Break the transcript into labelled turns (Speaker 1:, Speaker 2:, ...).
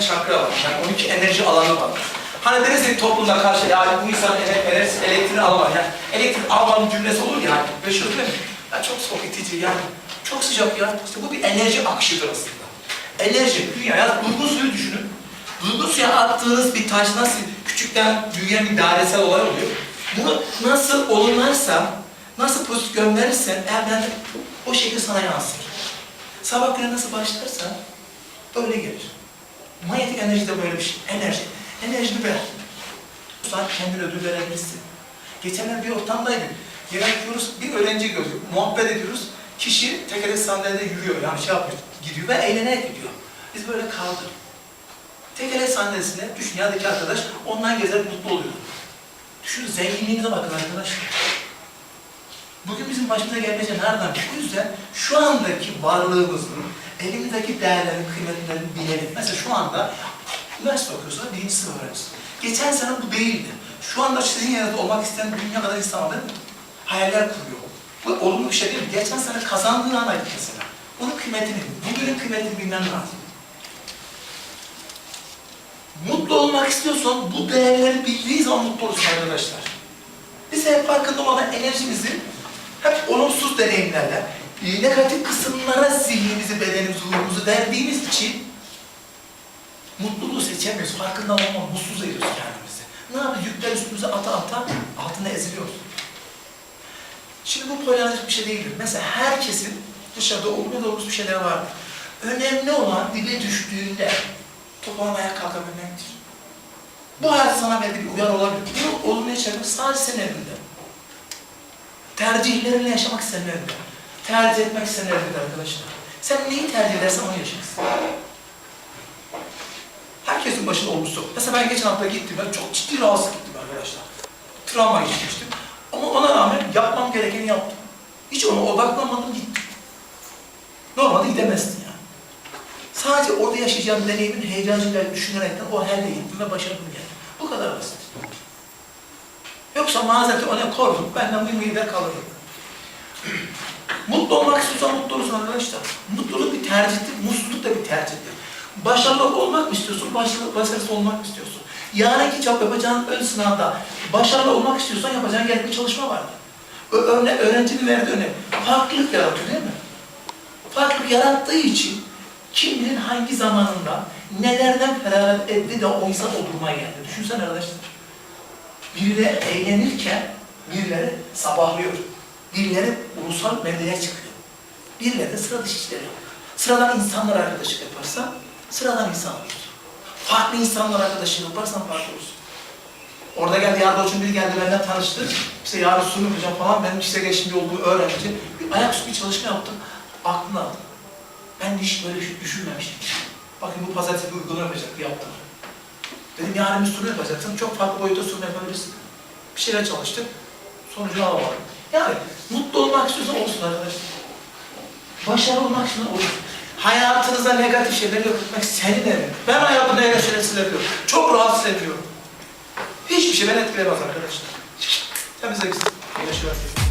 Speaker 1: çakra var. Yani 12 enerji alanı var. Hani deriz ya toplumda karşı yani bu insan enerjisi elektriğini alamaz. Yani elektrik almanın cümlesi olur ya. Şöyle değil mi? Ya çok soğuk itici yani. Çok sıcak ya. İşte bu bir enerji akışıdır aslında. Enerji, dünya. Ya durgun suyu düşünün. Durgun suya attığınız bir taş nasıl küçükten büyüyen bir dairesel olay oluyor. Bunu nasıl olumlarsa, nasıl pozitif gönderirsen evrende o şekilde sana yansır. Sabah güne nasıl başlarsan öyle gelir. Manyetik enerji de böyle bir şey. Enerji. Enerjini ver. Sen kendine ödül verebilirsin. Geçenler bir ortamdaydım. Yemek yiyoruz, bir öğrenci gördük. Muhabbet ediyoruz. Kişi tekerlek sandalyede yürüyor. Yani şey yapıyor, gidiyor ve eğlenerek gidiyor. Biz böyle kaldık. Tekerlek sandalyesine düşün yandaki arkadaş ondan gezerek mutlu oluyor. Düşün zenginliğimize bakın arkadaşlar. Bugün bizim başımıza gelmeyece nereden? Bu yüzden şu andaki varlığımızın, elimizdeki değerlerin, kıymetlerini bilelim. Mesela şu anda üniversite okuyorsunuz, birinci sınıf öğrencisi. Geçen sene bu değildi. Şu anda sizin yanında olmak isteyen dünya kadar insan var değil mi? Hayaller kuruyor. Bu olumlu bir şey değil mi? Geçen sene kazandığın anaydı mesela. Onun kıymetini, bugünün kıymetini bilmen lazım. Mutlu olmak istiyorsan bu değerleri bildiğin zaman mutlu olursun arkadaşlar. Biz hep farkında olmadan enerjimizi hep olumsuz deneyimlerle, negatif kısımlara zihnimizi, bedenimizi, ruhumuzu verdiğimiz için mutluluğu seçemiyoruz. Farkında olmadan mutsuz ediyoruz kendimizi. Ne yapıyoruz? Yükler üstümüze ata ata altında eziliyoruz. Şimdi bu polyanlık bir şey değildir. Mesela herkesin dışarıda olumlu olumsuz bir şeyler vardır. Önemli olan dibe düştüğünde toplamaya kalkabilmektir. Bu hayat sana verdiği bir uyar olabilir. Bunu olumlu yaşamak sadece senin elinde. Tercihlerinle yaşamak senin elinde. Tercih etmek senin elinde arkadaşlar. Sen neyi tercih edersen onu yaşarsın. Herkesin başında olmuştu. Mesela ben geçen hafta gittim, ben çok ciddi rahatsız gittim arkadaşlar. Travma geçirmiştim. Ama ona rağmen yapmam gerekeni yaptım. Hiç ona odaklanmadım gittim. Normalde gidemezdin yani. Sadece orada yaşayacağım deneyimin heyecanıyla düşünerekten o helle gittim ve başardım yani. Bu kadar basit. Yoksa mazereti ona korkup benden bu mide kalırım. Mutlu olmak istiyorsan mutlu olursun arkadaşlar. Mutluluk bir tercihtir, mutsuzluk da bir tercihtir. Başarılı olmak mı istiyorsun, başarılı, başarısız olmak mı istiyorsun? Yarınki çap yapacağın ön sınavda başarılı olmak istiyorsan yapacağın gerekli çalışma vardır. Örne öğrencinin verdiği örnek farklılık yaratıyor değil mi? Farklılık yarattığı için kim bilir hangi zamanında nelerden feragat etti de o insan o duruma geldi. Düşünsene arkadaşlar. Birileri eğlenirken birileri sabahlıyor. Birileri ulusal medyaya çıkıyor. Birileri de sıra dışı işleri. Sıradan insanlar arkadaşlık yaparsa sıradan insan olursun. Farklı insanlar arkadaşlık yaparsan farklı olursun. Orada geldi yardımcım biri geldi benden tanıştı. İşte yarın sunum yapacağım falan. Benim kişisel gelişimde olduğu öğrenci. Bir ayaküstü bir çalışma yaptım. Aklını aldım. Ben hiç böyle şey düşünmemiştim. Bakın bu pazartesi bir uygulama yapacaktı, yaptım. Dedim yarın bir sunum yapacaksın, çok farklı boyutta sunum yapabilirsin. Bir şeyler çalıştık, sonucunu alamadım. Yani mutlu olmak istiyorsan olsun arkadaşlar. Başarılı olmak istiyorsan olsun. Hayatınızda negatif şeyler yapmak senin evin. Ben hayatımda negatif şeyler silemiyorum. Çok rahat silemiyorum. Hiçbir şey beni etkilemez arkadaşlar. Temizle gitsin. Yaşıyor.